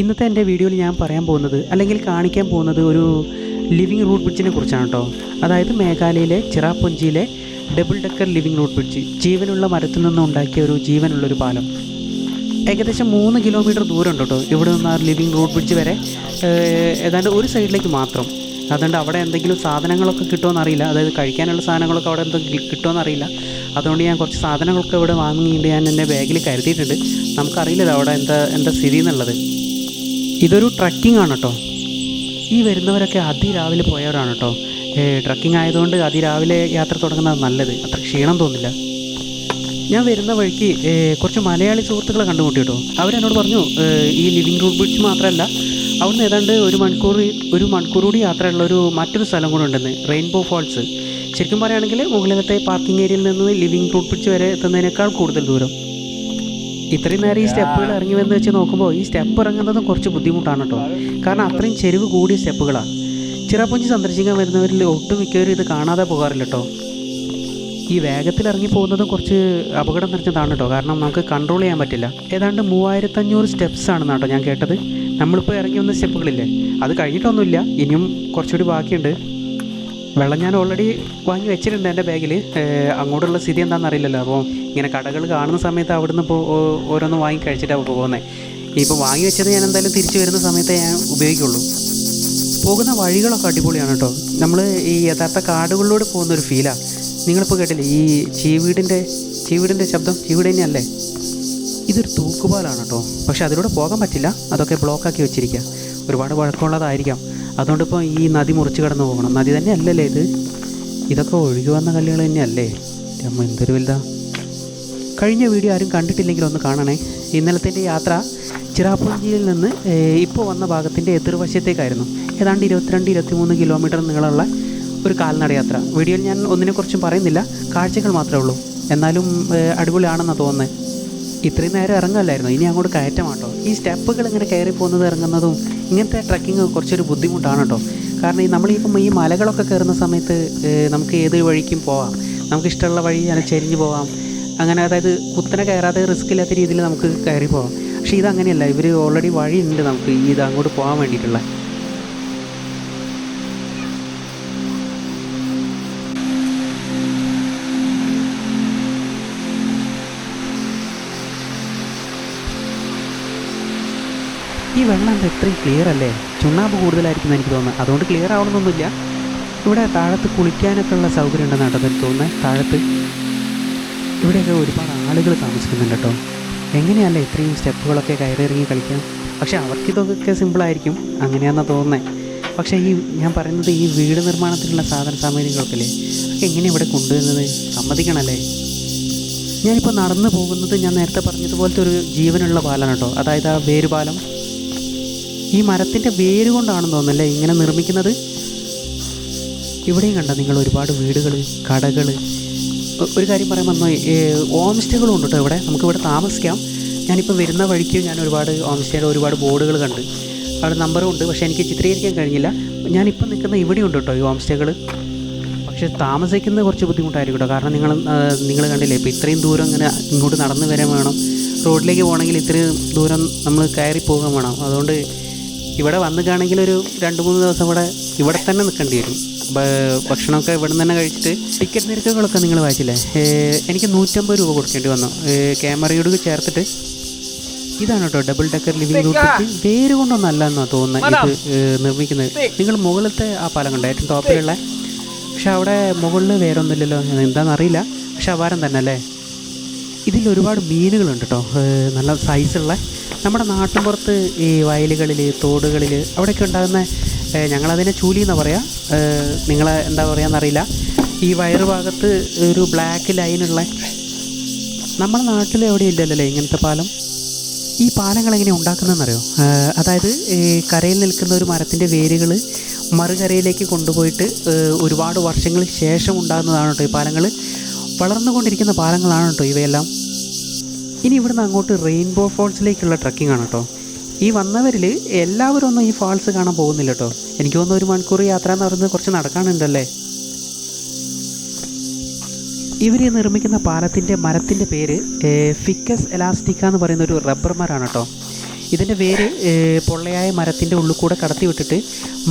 ഇന്നത്തെ എന്റെ വീഡിയോയിൽ ഞാൻ പറയാൻ പോകുന്നത് അല്ലെങ്കിൽ കാണിക്കാൻ പോകുന്നത് ഒരു ലിവിങ് റൂട്ട് ബ്രിഡ്ജിനെ കുറിച്ചാണ് കേട്ടോ അതായത് മേഘാലയയിലെ ചിറാപുഞ്ചിയിലെ double decker living root bridge ജീവനുള്ള മരത്തിൽ നിന്ന് ഉണ്ടാക്കിയ ഒരു ജീവനുള്ളൊരു പാലം. ഏകദേശം മൂന്ന് കിലോമീറ്റർ ദൂരം ഉണ്ട് കേട്ടോ ഇവിടെ നിന്ന് ആ ലിവിങ് റൂട്ട് ബ്രിഡ്ജ് വരെ ഏതാണ്ട് ഒരു സൈഡിലേക്ക് മാത്രം. അതുകൊണ്ട് അവിടെ എന്തെങ്കിലും സാധനങ്ങളൊക്കെ കിട്ടുമോ അറിയില്ല. അതായത് കഴിക്കാനുള്ള സാധനങ്ങളൊക്കെ അവിടെ എന്തെങ്കിലും കിട്ടുമോ അറിയില്ല. അതുകൊണ്ട് ഞാൻ കുറച്ച് സാധനങ്ങളൊക്കെ ഇവിടെ വാങ്ങിയിട്ട് ഞാൻ എന്റെ ബാഗിൽ കരുതിയിട്ടുണ്ട്. നമുക്കറിയില്ല അവിടെ എന്താ എന്താ സ്ഥിതി എന്നുള്ളത്. ഇതൊരു ട്രക്കിംഗ് ആണ് കേട്ടോ ഈ വരുന്നവരൊക്കെ അതിരാവിലെ പോയവരാണ് കേട്ടോ ട്രക്കിംഗ് ആയതുകൊണ്ട് അതിരാവിലെ യാത്ര തുടങ്ങുന്നത് നല്ലത്. അത്ര ക്ഷീണം തോന്നില്ല. ഞാൻ വരുന്ന വഴിക്ക് കുറച്ച് മലയാളി സുഹൃത്തുക്കളെ കണ്ടുമുട്ടി കേട്ടോ അവരെന്നോട് പറഞ്ഞു ഈ ലിവിങ് റൂട്ട് ബ്രിഡ്ജ് മാത്രമല്ല അവിടുന്ന് ഏതാണ്ട് ഒരു മണിക്കൂർ ഒരു മണിക്കൂർ കൂടി യാത്രയുള്ള ഒരു മറ്റൊരു സ്ഥലം കൂടെ ഉണ്ടെന്ന് റെയിൻബോ ഫാൾസ് ശരിക്കും പറയുകയാണെങ്കിൽ മുകളിലത്തെ പാർക്കിംഗ് ഏരിയയിൽ നിന്ന് ലിവിങ് റൂട്ട് ബ്രിഡ്ജ് വരെ എത്തുന്നതിനേക്കാൾ കൂടുതൽ ദൂരം. ഇത്രയും നേരം ഈ സ്റ്റെപ്പുകൾ ഇറങ്ങി വന്ന് വെച്ച് നോക്കുമ്പോൾ ഈ സ്റ്റെപ്പ് ഇറങ്ങുന്നതും കുറച്ച് ബുദ്ധിമുട്ടാണ് കേട്ടോ. കാരണം അത്രയും ചെരുവ് കൂടിയ സ്റ്റെപ്പുകളാണ് ചിറാപ്പുഞ്ചി സന്ദർശിക്കാൻ വരുന്നവരിൽ ഒട്ടുമിക്കവരും ഇത് കാണാതെ പോകാറില്ല കേട്ടോ. ഈ വേഗത്തിൽ ഇറങ്ങി പോകുന്നതും കുറച്ച് അപകടം നിറഞ്ഞതാണ് കേട്ടോ. കാരണം നമുക്ക് കൺട്രോൾ ചെയ്യാൻ പറ്റില്ല. ഏതാണ്ട് മൂവായിരത്തഞ്ഞൂറ് സ്റ്റെപ്സ് ആണെന്ന് കേട്ടോ ഞാൻ കേട്ടത്. നമ്മളിപ്പോൾ ഇറങ്ങി വന്ന സ്റ്റെപ്പുകളില്ലേ? അത് കഴിഞ്ഞിട്ടൊന്നുമില്ല. ഇനിയും കുറച്ചുകൂടി ബാക്കിയുണ്ട്. വെള്ളം ഞാൻ ഓൾറെഡി വാങ്ങി വെച്ചിട്ടുണ്ട് എന്റെ ബാഗിൽ അങ്ങോട്ടുള്ള സ്ഥിതി എന്താണെന്ന് അറിയില്ലല്ലോ. അപ്പോൾ ഇങ്ങനെ കടകൾ കാണുന്ന സമയത്ത് അവിടുന്ന് ഇപ്പോൾ ഓരോന്ന് വാങ്ങി കഴിച്ചിട്ടാണ് പോകുന്നത് ഇപ്പോൾ വാങ്ങി വെച്ചത് ഞാൻ എന്തായാലും തിരിച്ചു വരുന്ന സമയത്തേ ഞാൻ ഉപയോഗിക്കുള്ളൂ. പോകുന്ന വഴികളൊക്കെ അടിപൊളിയാണ് കേട്ടോ. നമ്മൾ ഈ യഥാർത്ഥ കാടുകളിലൂടെ പോകുന്ന ഒരു ഫീലാണ് നിങ്ങളിപ്പോൾ കേട്ടില്ലേ ഈ ചീവീടിന്റെ ചീവീടിന്റെ ശബ്ദം ചീവീട് തന്നെയല്ലേ? ഇതൊരു തൂക്കുപാലാണ് കേട്ടോ. പക്ഷേ അതിലൂടെ പോകാൻ പറ്റില്ല. അതൊക്കെ ബ്ലോക്കാക്കി വെച്ചിരിക്കുക ഒരുപാട് വഴക്കമുള്ളതായിരിക്കാം. അതുകൊണ്ട് ഇപ്പോൾ ഈ നദി മുറിച്ച് കടന്നു പോകണം. നദി തന്നെ അല്ലല്ലേ ഇത്? ഇതൊക്കെ ഒഴുകി വന്ന കല്ലുകൾ തന്നെയല്ലേ? അമ്മ എന്തൊരു വലുതാ. കഴിഞ്ഞ വീഡിയോ ആരും കണ്ടിട്ടില്ലെങ്കിൽ ഒന്ന് കാണണേ. ഇന്നലത്തെ യാത്ര ചിറാപ്പുഞ്ചിയിൽ നിന്ന് ഇപ്പോൾ വന്ന ഭാഗത്തിന്റെ എതിർവശത്തേക്കായിരുന്നു. ഏതാണ്ട് ഇരുപത്തിരണ്ട് ഇരുപത്തിമൂന്ന് കിലോമീറ്റർ നീളമുള്ള ഒരു കാൽനടയാത്ര വീഡിയോയിൽ ഞാൻ ഒന്നിനെക്കുറിച്ചും പറയുന്നില്ല. കാഴ്ചകൾ മാത്രമേ ഉള്ളൂ. എന്നാലും അടിപൊളിയാണെന്നാണ് തോന്നുന്നത് ഇത്രയും നേരം ഇറങ്ങല്ലായിരുന്നു ഇനി അങ്ങോട്ട് കയറ്റമാട്ടോ. ഈ സ്റ്റെപ്പുകൾ ഇങ്ങനെ കയറി പോകുന്നത് ഇറങ്ങുന്നതും ഇങ്ങനത്തെ ട്രക്കിങ് കുറച്ചൊരു ബുദ്ധിമുട്ടാണ് കേട്ടോ. കാരണം ഈ നമ്മളിപ്പം ഈ മലകളൊക്കെ കയറുന്ന സമയത്ത് നമുക്ക് ഏത് വഴിക്കും പോവാം. നമുക്ക് ഇഷ്ടമുള്ള വഴി അങ്ങനെ ചെരിഞ്ഞ് പോവാം. അങ്ങനെ അതായത് കുത്തനെ കയറാതെ റിസ്ക് ഇല്ലാത്ത രീതിയിൽ നമുക്ക് കയറി പോവാം. പക്ഷേ ഇതങ്ങനെയല്ല. ഇവർ ഓൾറെഡി വഴിയുണ്ട് നമുക്ക് ഈ ഇത് അങ്ങോട്ട് പോകാൻ വേണ്ടിയിട്ടുള്ള. ഈ വെള്ളം എന്താ ഇത്രയും ക്ലിയർ അല്ലേ? ചുണ്ണാമ്പ് കൂടുതലായിരിക്കുമെന്ന് എനിക്ക് തോന്നുന്നത് അതുകൊണ്ട് ക്ലിയർ ആവണമെന്നൊന്നുമില്ല. ഇവിടെ താഴത്ത് കുളിക്കാനൊക്കെ ഉള്ള സൗകര്യം ഉണ്ടെന്നാണ് എനിക്ക് തോന്നുന്നത് താഴത്ത് ഇവിടെയൊക്കെ ഒരുപാട് ആളുകൾ താമസിക്കുന്നുണ്ട് കേട്ടോ. എങ്ങനെയല്ലേ ഇത്രയും സ്റ്റെപ്പുകളൊക്കെ കയറിയിറങ്ങി കളിക്കാം പക്ഷേ അവർക്കിതൊക്കെ സിമ്പിളായിരിക്കും അങ്ങനെയാണെന്നാണ് തോന്നുന്നത് പക്ഷേ ഈ ഞാൻ പറയുന്നത് ഈ വീട് നിർമ്മാണത്തിനുള്ള സാധന സാമഗ്രികളൊക്കെ അതൊക്കെ എങ്ങനെ ഇവിടെ കൊണ്ടുവരുന്നത്? സമ്മതിക്കണമല്ലേ? ഞാനിപ്പോൾ നടന്നു പോകുന്നത് ഞാൻ നേരത്തെ പറഞ്ഞതുപോലത്തെ ഒരു ജീവനുള്ള പാലാണ് കേട്ടോ. അതായത് ആ വേരുപാലം ഈ മരത്തിന്റെ വേര് കൊണ്ടാണെന്ന് തോന്നുന്നല്ലേ ഇങ്ങനെ നിർമ്മിക്കുന്നത്? ഇവിടെയും കണ്ട നിങ്ങൾ ഒരുപാട് വീടുകൾ കടകൾ ഒരു കാര്യം പറയാൻ വന്നു ഹോം സ്റ്റേകളും ഉണ്ട് കേട്ടോ ഇവിടെ. നമുക്കിവിടെ താമസിക്കാം. ഞാനിപ്പോൾ വരുന്ന വഴിക്ക് ഞാൻ ഒരുപാട് ഹോം സ്റ്റേയുടെ ഒരുപാട് ബോർഡുകൾ കണ്ട്. അവിടെ നമ്പറും ഉണ്ട് പക്ഷേ എനിക്ക് ചിത്രീകരിക്കാൻ കഴിഞ്ഞില്ല. ഞാനിപ്പോൾ നിൽക്കുന്ന ഇവിടെയുണ്ട് കേട്ടോ ഈ ഹോം സ്റ്റേകൾ പക്ഷേ താമസിക്കുന്നത് കുറച്ച് ബുദ്ധിമുട്ടായിരിക്കും കേട്ടോ. കാരണം നിങ്ങൾ നിങ്ങൾ കണ്ടില്ലേ ഇപ്പോൾ ഇത്രയും ദൂരം ഇങ്ങനെ ഇങ്ങോട്ട് നടന്നു വരാൻ വേണം. റോഡിലേക്ക് പോകണമെങ്കിൽ ഇത്രയും ദൂരം നമ്മൾ കയറി പോകാൻ വേണം. അതുകൊണ്ട് ഇവിടെ വന്ന് കാണെങ്കിൽ ഒരു രണ്ട് മൂന്ന് ദിവസം ഇവിടെ ഇവിടെ തന്നെ നിൽക്കേണ്ടി വരും. ഭക്ഷണമൊക്കെ ഇവിടെ നിന്ന് തന്നെ കഴിച്ചിട്ട് ടിക്കറ്റ് നിരക്കുകളൊക്കെ നിങ്ങൾ വായിച്ചില്ലേ? എനിക്ക് നൂറ്റമ്പത് രൂപ കൊടുക്കേണ്ടി വന്നു. ക്യാമറയോട് ചേർത്തിട്ട്. ഇതാണ് കേട്ടോ ഡബിൾ ഡെക്കർ ലിവിംഗ് റൂട്ട് പേര് കൊണ്ടൊന്നും അല്ല എന്നാണ് തോന്നുന്നത് ഇത് നിർമ്മിക്കുന്നത്. നിങ്ങൾ മുകളിലത്തെ ആ പാലം കണ്ടോ? ഏറ്റവും ടോപ്പിലുള്ള. പക്ഷെ അവിടെ മുകളിൽ വേറെ ഒന്നുമില്ലല്ലോ എന്താണെന്ന് അറിയില്ല. പക്ഷെ അപാരം തന്നെ അല്ലേ? ഇതിൽ ഒരുപാട് മീനുകളുണ്ട് കേട്ടോ. നല്ല സൈസുള്ള നമ്മുടെ നാട്ടിൻപുറത്ത് ഈ വയലുകളിൽ തോടുകളിൽ അവിടെയൊക്കെ ഉണ്ടാകുന്ന ഞങ്ങളതിനെ ചൂലി എന്നാണ് പറയുക നിങ്ങൾ എന്താ പറയാന്നറിയില്ല ഈ വയറ് ഭാഗത്ത് ഒരു ബ്ലാക്ക് ലൈനുള്ള നമ്മുടെ നാട്ടിൽ എവിടെ ഇല്ലല്ലോ ഇങ്ങനത്തെ പാലം? ഈ പാലങ്ങൾ എങ്ങനെ ഉണ്ടാക്കുന്നതെന്നറിയോ? അതായത് കരയിൽ നിൽക്കുന്ന ഒരു മരത്തിന്റെ വേരുകൾ മറുകരയിലേക്ക് കൊണ്ടുപോയിട്ട് ഒരുപാട് വർഷങ്ങൾക്ക് ശേഷം ഉണ്ടാകുന്നതാണ് കേട്ടോ ഈ പാലങ്ങൾ വളർന്നുകൊണ്ടിരിക്കുന്ന പാലങ്ങളാണ് കേട്ടോ ഇവയെല്ലാം? ഇനി ഇവിടുന്ന് അങ്ങോട്ട് റെയിൻബോ ഫോൾസിലേക്കുള്ള ട്രക്കിംഗ് ആണ് കേട്ടോ ഈ വന്നവരിൽ എല്ലാവരും ഒന്നും ഈ ഫാൾസ് കാണാൻ പോകുന്നില്ല കേട്ടോ എനിക്ക് തോന്നുന്നു ഒരു മണിക്കൂർ യാത്ര എന്ന് പറയുന്നത് കുറച്ച് നടക്കാനുണ്ടല്ലേ? ഇവർ നിർമ്മിക്കുന്ന പാലത്തിന്റെ മരത്തിന്റെ പേര് ഫിക്കസ് എലാസ്റ്റിക്ക എന്ന് പറയുന്ന ഒരു റബ്ബർ മരമാണ് കേട്ടോ ഇതിന്റെ വേര് പൊള്ളയായ മരത്തിന്റെ ഉള്ളിൽ കൂടെ കടത്തി വിട്ടിട്ട്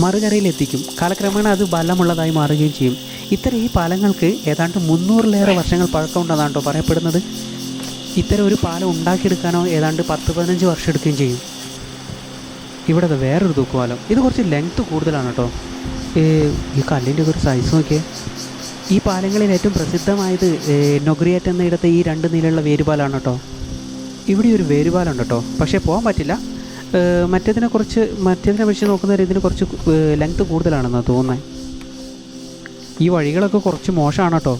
മറുകരയിൽ എത്തിക്കും. കാലക്രമേണ അത് ബലമുള്ളതായി മാറുകയും ചെയ്യും. ഇത്തരം ഈ പാലങ്ങൾക്ക് ഏതാണ്ട് മുന്നൂറിലേറെ വർഷങ്ങൾ പഴക്കമുണ്ടെന്നാണ് കേട്ടോ പറയപ്പെടുന്നത്. ഇത്തരം ഒരു പാലം ഉണ്ടാക്കിയെടുക്കാനോ ഏതാണ്ട് പത്ത് പതിനഞ്ച് വർഷം എടുക്കുകയും ചെയ്യും. ഇവിടെ അത് വേറൊരു തൂക്കുപാലം. ഇത് കുറച്ച് ലെങ്ത്ത് കൂടുതലാണ് കേട്ടോ. ഈ കല്ലിന്റെ ഒരു സൈസ് നോക്കിയേ. ഈ പാലങ്ങളിൽ ഏറ്റവും പ്രസിദ്ധമായത് നൊഗ്രിയേറ്റ് എന്നയിടത്തെ ഈ രണ്ട് നിലയുള്ള വേരുപാലാണ് കേട്ടോ. ഇവിടെ ഒരു വേരുപാലുണ്ട് കേട്ടോ. പക്ഷേ പോകാൻ പറ്റില്ല. മറ്റേതിനെ കുറച്ച് മറ്റേതിനെ വെച്ച് നോക്കുന്ന ഇതിന് കുറച്ച് ലെങ്ത്ത് കൂടുതലാണെന്നാണ് തോന്നുന്നത് ഈ വഴികളൊക്കെ കുറച്ച് മോശമാണ് കേട്ടോ.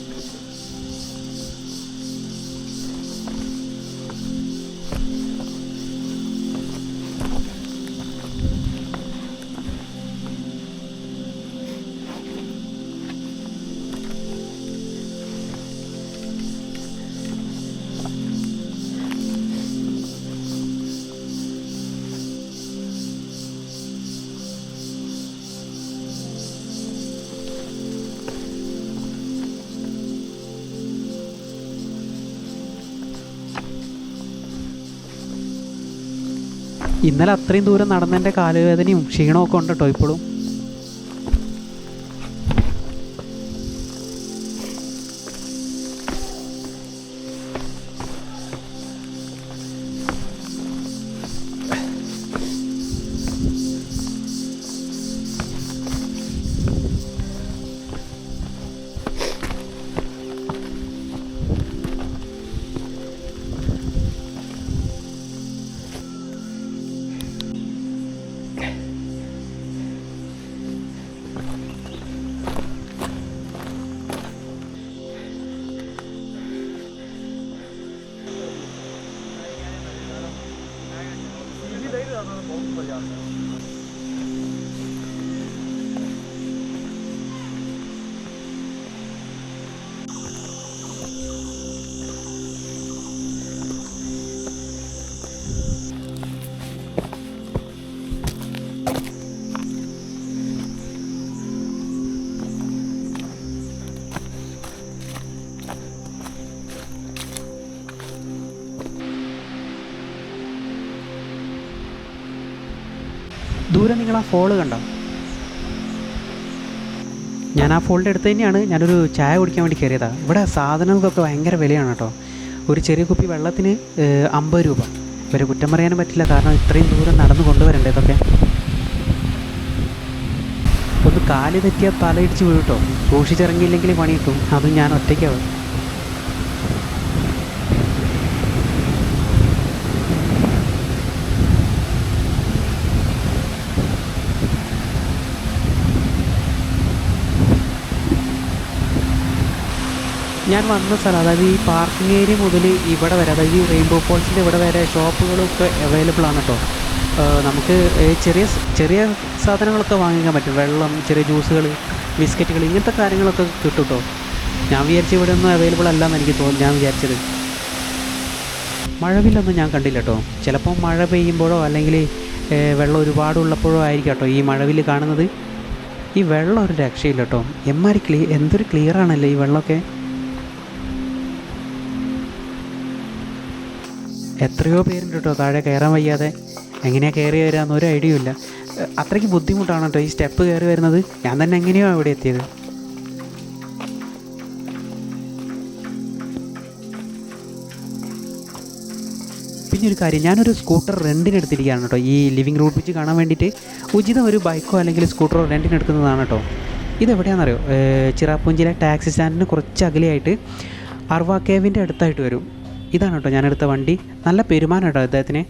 ഇന്നലെ അത്രയും ദൂരം നടന്നതിന്റെ കാലുവേദനയും ക്ഷീണവും ഒക്കെ ഉണ്ട് കേട്ടോ ഇപ്പോഴും? ദൂരെ നിങ്ങൾ ആ ഫോൾ കണ്ടോ? ഞാൻ ആ ഫോളിന്റെ അടുത്ത് തന്നെയാണ്. ഞാനൊരു ചായ കുടിക്കാൻ വേണ്ടി കയറിയതാണ് ഇവിടെ സാധനങ്ങൾക്കൊക്കെ ഭയങ്കര വിലയാണ് കേട്ടോ. ഒരു ചെറിയ കുപ്പി വെള്ളത്തിന് അമ്പത് രൂപ. ഇവരെ കുറ്റം പറയാനും പറ്റില്ല. കാരണം ഇത്രയും ദൂരം നടന്നു കൊണ്ടുവരണ്ടേ ഇതൊക്കെ? ഒന്ന് കാൽ തെറ്റിയാൽ തലയിടിച്ച് വീഴട്ടോ സൂക്ഷിച്ചിറങ്ങിയില്ലെങ്കിൽ പണി കിട്ടും. അതും ഞാൻ ഒറ്റയ്ക്കാവും ഞാൻ വന്ന സ്ഥലം അതായത് ഈ പാർക്കിംഗ് ഏരിയ മുതൽ ഇവിടെ വരെ അതായത് ഈ റെയിൻബോ ഫോൾസിന്റെ ഇവിടെ വരെ ഷോപ്പുകളൊക്കെ അവൈലബിൾ ആണ് കേട്ടോ നമുക്ക് ചെറിയ ചെറിയ സാധനങ്ങളൊക്കെ വാങ്ങിക്കാൻ പറ്റും. വെള്ളം ചെറിയ ജ്യൂസുകൾ ബിസ്ക്കറ്റുകൾ ഇങ്ങനത്തെ കാര്യങ്ങളൊക്കെ കിട്ടും കേട്ടോ ഞാൻ വിചാരിച്ച ഇവിടെ ഒന്നും അവൈലബിൾ അല്ലെന്ന് എനിക്ക് തോന്നി ഞാൻ വിചാരിച്ചത്. മഴവില്ലൊന്നും ഞാൻ കണ്ടില്ല കേട്ടോ ചിലപ്പോൾ മഴ പെയ്യുമ്പോഴോ അല്ലെങ്കിൽ വെള്ളം ഒരുപാട് ഉള്ളപ്പോഴോ ആയിരിക്കും കേട്ടോ ഈ മഴവില്ല് കാണുന്നത്. ഈ വെള്ളം ഒരു രക്ഷയില്ല കേട്ടോ എമ്മാരി ക്ലീ എന്തൊരു ക്ലിയർ ആണല്ലേ ഈ വെള്ളമൊക്കെ? എത്രയോ പേരുണ്ട് കേട്ടോ താഴെ കയറാൻ വയ്യാതെ. എങ്ങനെയാണ് കയറി വരാമെന്ന് ഒരു ഐഡിയ ഇല്ല. അത്രയ്ക്ക് ബുദ്ധിമുട്ടാണ് കേട്ടോ ഈ സ്റ്റെപ്പ് കയറി വരുന്നത്? ഞാൻ തന്നെ എങ്ങനെയോ അവിടെ എത്തിയത്? പിന്നെ ഒരു കാര്യം ഞാനൊരു സ്കൂട്ടർ റെന്റിന് എടുത്തിരിക്കുകയാണ് കേട്ടോ. ഈ ലിവിങ് റൂട്ട് വെച്ച് കാണാൻ വേണ്ടിയിട്ട് ഉചിതം ഒരു ബൈക്കോ അല്ലെങ്കിൽ സ്കൂട്ടറോ റെന്റിന് എടുക്കുന്നതാണ് കേട്ടോ. ഇതെവിടെയാണെന്നറിയോ? ചിറാപ്പുഞ്ചിയിലെ ടാക്സി സ്റ്റാൻഡിന് കുറച്ച് അകലെയായിട്ട് അർവാ കേവിന്റെ അടുത്തായിട്ട് വരും. ഇതാണ് കേട്ടോ ഞാനെടുത്ത വണ്ടി. നല്ല പെരുമാനം കേട്ടോ അദ്ദേഹത്തിന്?